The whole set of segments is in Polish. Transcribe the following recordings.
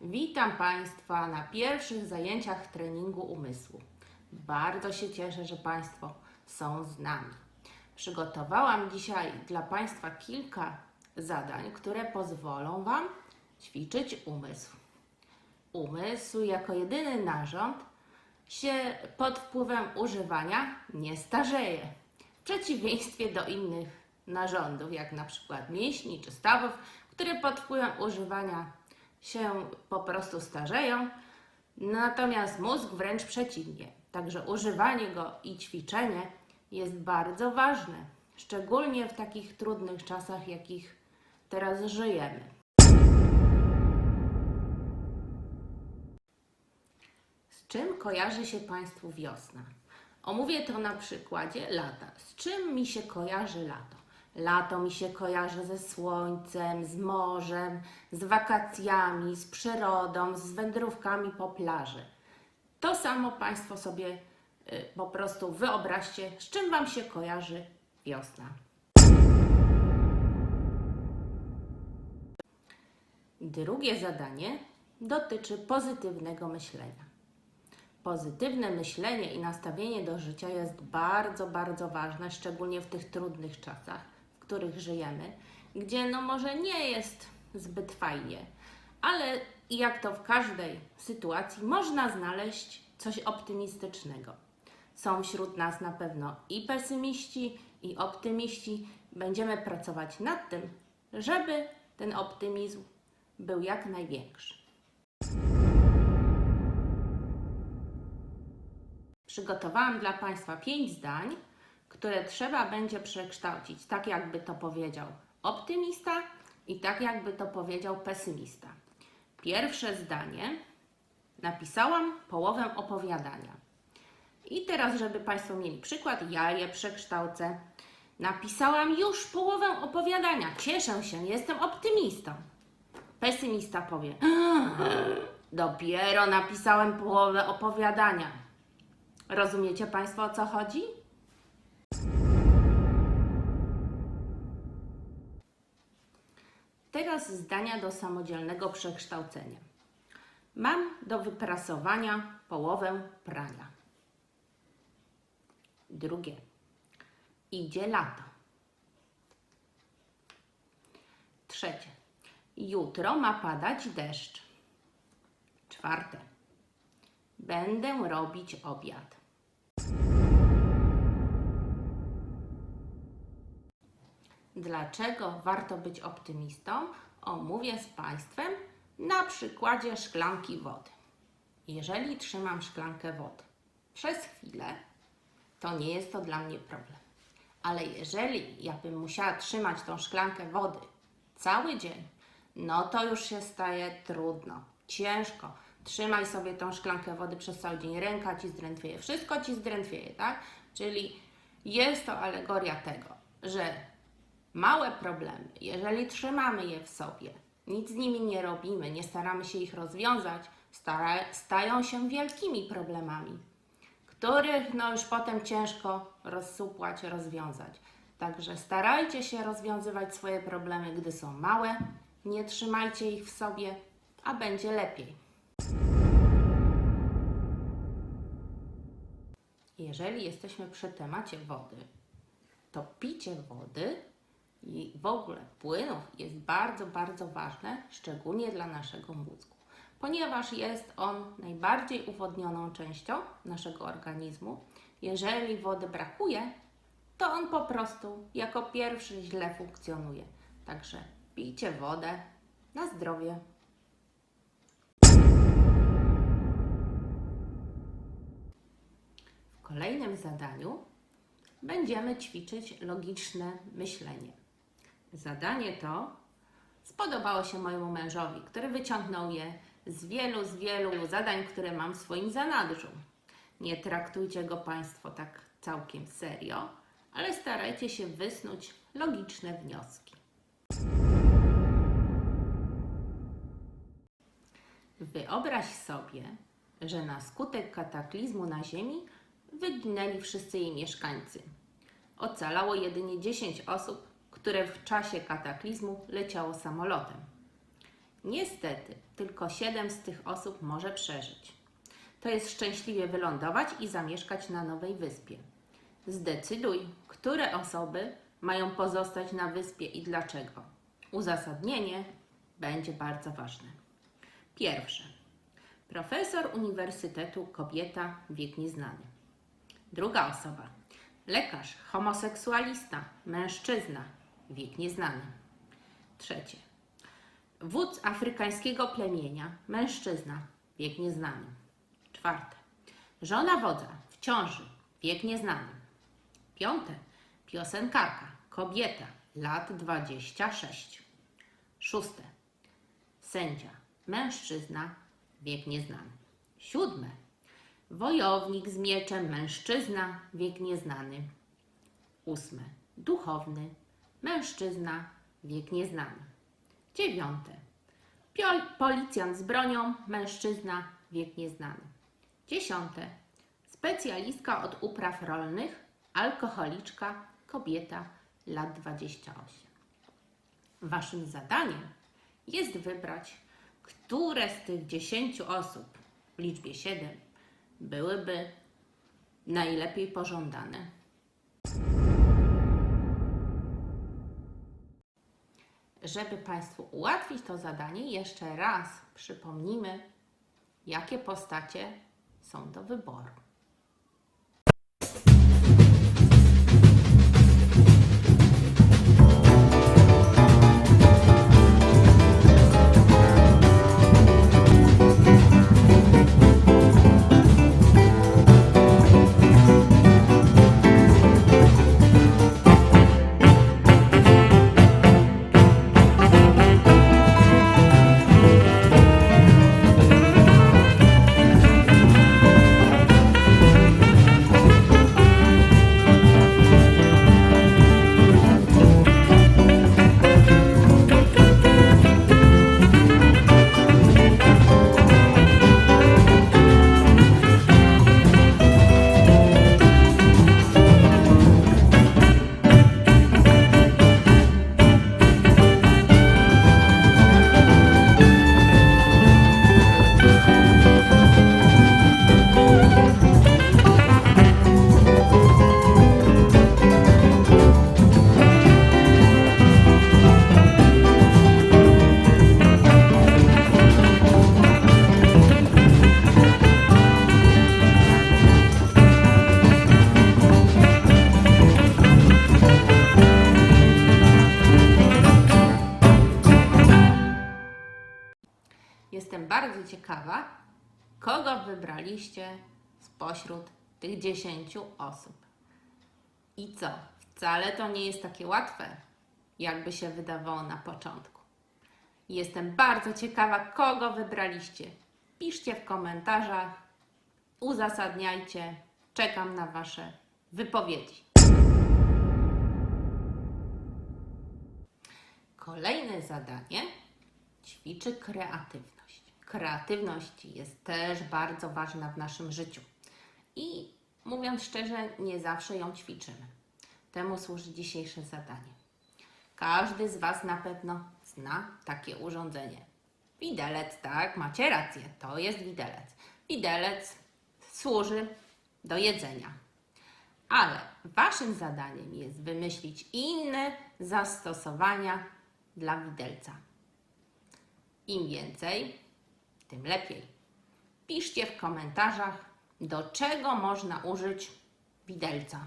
Witam Państwa na pierwszych zajęciach treningu umysłu. Bardzo się cieszę, że Państwo są z nami. Przygotowałam dzisiaj dla Państwa kilka zadań, które pozwolą Wam ćwiczyć umysł. Umysł jako jedyny narząd się pod wpływem używania nie starzeje. W przeciwieństwie do innych narządów, jak na przykład mięśni czy stawów, które pod wpływem używania się po prostu starzeją, natomiast mózg wręcz przeciwnie. Także używanie go i ćwiczenie jest bardzo ważne, szczególnie w takich trudnych czasach, jakich teraz żyjemy. Z czym kojarzy się Państwu wiosna? Omówię to na przykładzie lata. Z czym mi się kojarzy lato? Lato mi się kojarzy ze słońcem, z morzem, z wakacjami, z przyrodą, z wędrówkami po plaży. To samo Państwo sobie y, po prostu wyobraźcie, z czym Wam się kojarzy wiosna. Drugie zadanie dotyczy pozytywnego myślenia. Pozytywne myślenie i nastawienie do życia jest bardzo, bardzo ważne, szczególnie w tych trudnych czasach, których żyjemy, gdzie no może nie jest zbyt fajnie, ale jak to w każdej sytuacji, można znaleźć coś optymistycznego. Są wśród nas na pewno i pesymiści, i optymiści. Będziemy pracować nad tym, żeby ten optymizm był jak największy. Przygotowałam dla Państwa pięć zdań, które trzeba będzie przekształcić tak, jakby to powiedział optymista i tak, jakby to powiedział pesymista. Pierwsze zdanie napisałam połowę opowiadania. I teraz, żeby Państwo mieli przykład, ja je przekształcę. Napisałam już połowę opowiadania. Cieszę się, jestem optymistą. Pesymista powie: Dopiero napisałem połowę opowiadania. Rozumiecie Państwo o co chodzi? Teraz zdania do samodzielnego przekształcenia. Mam do wyprasowania połowę prania. Drugie. Idzie lato. Trzecie. Jutro ma padać deszcz. Czwarte. Będę robić obiad. Dlaczego warto być optymistą? Omówię z Państwem na przykładzie szklanki wody. Jeżeli trzymam szklankę wody przez chwilę, to nie jest to dla mnie problem. Ale jeżeli ja bym musiała trzymać tą szklankę wody cały dzień, no to już się staje trudno, ciężko. Trzymaj sobie tą szklankę wody przez cały dzień, ręka ci zdrętwieje, wszystko ci zdrętwieje, tak? Czyli jest to alegoria tego, że małe problemy, jeżeli trzymamy je w sobie, nic z nimi nie robimy, nie staramy się ich rozwiązać, stają się wielkimi problemami, których no już potem ciężko rozsupłać, rozwiązać. Także starajcie się rozwiązywać swoje problemy, gdy są małe, nie trzymajcie ich w sobie, a będzie lepiej. Jeżeli jesteśmy przy temacie wody, to picie wody i w ogóle płynów jest bardzo, bardzo ważne, szczególnie dla naszego mózgu, ponieważ jest on najbardziej uwodnioną częścią naszego organizmu. Jeżeli wody brakuje, to on po prostu jako pierwszy źle funkcjonuje. Także pijcie wodę na zdrowie. W kolejnym zadaniu będziemy ćwiczyć logiczne myślenie. Zadanie to spodobało się mojemu mężowi, który wyciągnął je z wielu, z wielu zadań, które mam w swoim zanadrzu. Nie traktujcie go Państwo tak całkiem serio, ale starajcie się wysnuć logiczne wnioski. Wyobraź sobie, że na skutek kataklizmu na Ziemi wyginęli wszyscy jej mieszkańcy. Ocalało jedynie 10 osób, które w czasie kataklizmu leciało samolotem. Niestety, tylko 7 z tych osób może przeżyć. To jest szczęśliwie wylądować i zamieszkać na nowej wyspie. Zdecyduj, które osoby mają pozostać na wyspie i dlaczego. Uzasadnienie będzie bardzo ważne. Pierwsze. Profesor uniwersytetu, kobieta, wiek nieznany. Druga osoba. Lekarz, homoseksualista, mężczyzna, wiek nieznany. Trzecie. Wódz afrykańskiego plemienia, mężczyzna, wiek nieznany. Czwarte. Żona wodza, w ciąży, wiek nieznany. Piąte. Piosenkarka, kobieta, lat 26. Szóste. Sędzia, mężczyzna, wiek nieznany. Siódme. Wojownik z mieczem, mężczyzna, wiek nieznany. Ósme. Duchowny, mężczyzna, wiek nieznany. Dziewiąte. Policjant z bronią, mężczyzna, wiek nieznany. Dziesiąte. Specjalistka od upraw rolnych, alkoholiczka, kobieta, lat 28. Waszym zadaniem jest wybrać, które z tych 10 osób w liczbie 7 byłyby najlepiej pożądane. Żeby Państwu ułatwić to zadanie, jeszcze raz przypomnimy, jakie postacie są do wyboru. Bardzo ciekawa, kogo wybraliście spośród tych 10 osób. I co? Wcale to nie jest takie łatwe, jakby się wydawało na początku. Jestem bardzo ciekawa, kogo wybraliście. Piszcie w komentarzach, uzasadniajcie. Czekam na Wasze wypowiedzi. Kolejne zadanie ćwiczy kreatywność. Kreatywność jest też bardzo ważna w naszym życiu. I mówiąc szczerze, nie zawsze ją ćwiczymy. Temu służy dzisiejsze zadanie. Każdy z Was na pewno zna takie urządzenie. Widelec, tak, macie rację, to jest widelec. Widelec służy do jedzenia. Ale Waszym zadaniem jest wymyślić inne zastosowania dla widelca. Im więcej, tym lepiej. Piszcie w komentarzach, do czego można użyć widelca.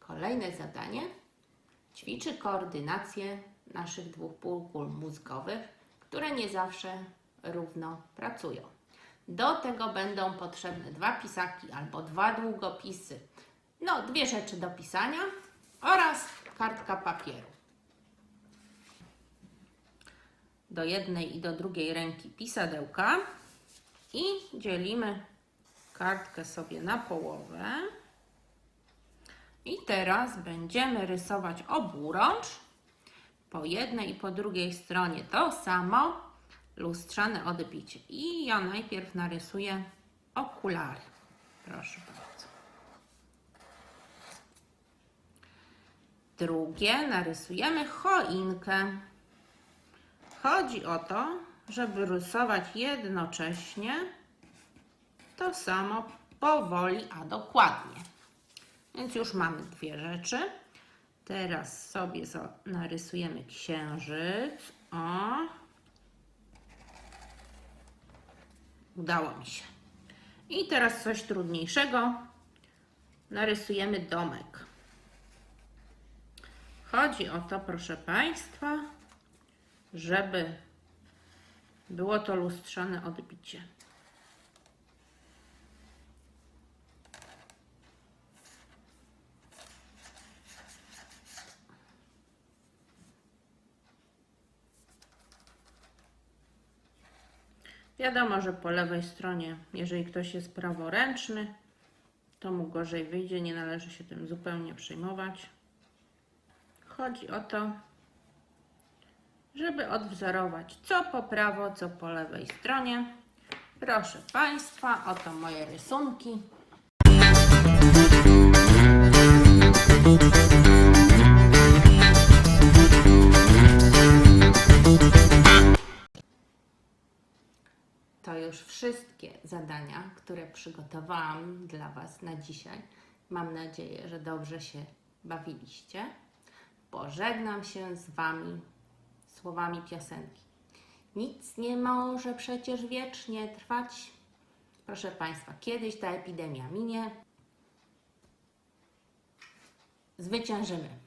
Kolejne zadanie ćwiczy koordynację naszych dwóch półkul mózgowych, które nie zawsze równo pracują. Do tego będą potrzebne dwa pisaki albo dwa długopisy, no dwie rzeczy do pisania oraz kartka papieru. Do jednej i do drugiej ręki pisadełka i dzielimy kartkę sobie na połowę. I teraz będziemy rysować oburącz. Po jednej i po drugiej stronie to samo, lustrzane odbicie. I ja najpierw narysuję okulary. Proszę bardzo. Drugie narysujemy choinkę. Chodzi o to, żeby rysować jednocześnie to samo powoli, a dokładnie. Więc już mamy dwie rzeczy. Teraz sobie narysujemy księżyc. O. Udało mi się. I teraz coś trudniejszego. Narysujemy domek. Chodzi o to, proszę Państwa, żeby było to lustrzane odbicie. Wiadomo, że po lewej stronie, jeżeli ktoś jest praworęczny, to mu gorzej wyjdzie, nie należy się tym zupełnie przejmować. Chodzi o to, żeby odwzorować co po prawo, co po lewej stronie. Proszę Państwa, oto moje rysunki. To już wszystkie zadania, które przygotowałam dla Was na dzisiaj. Mam nadzieję, że dobrze się bawiliście. Pożegnam się z Wami słowami piosenki. Nic nie może przecież wiecznie trwać. Proszę Państwa, kiedyś ta epidemia minie. Zwyciężymy.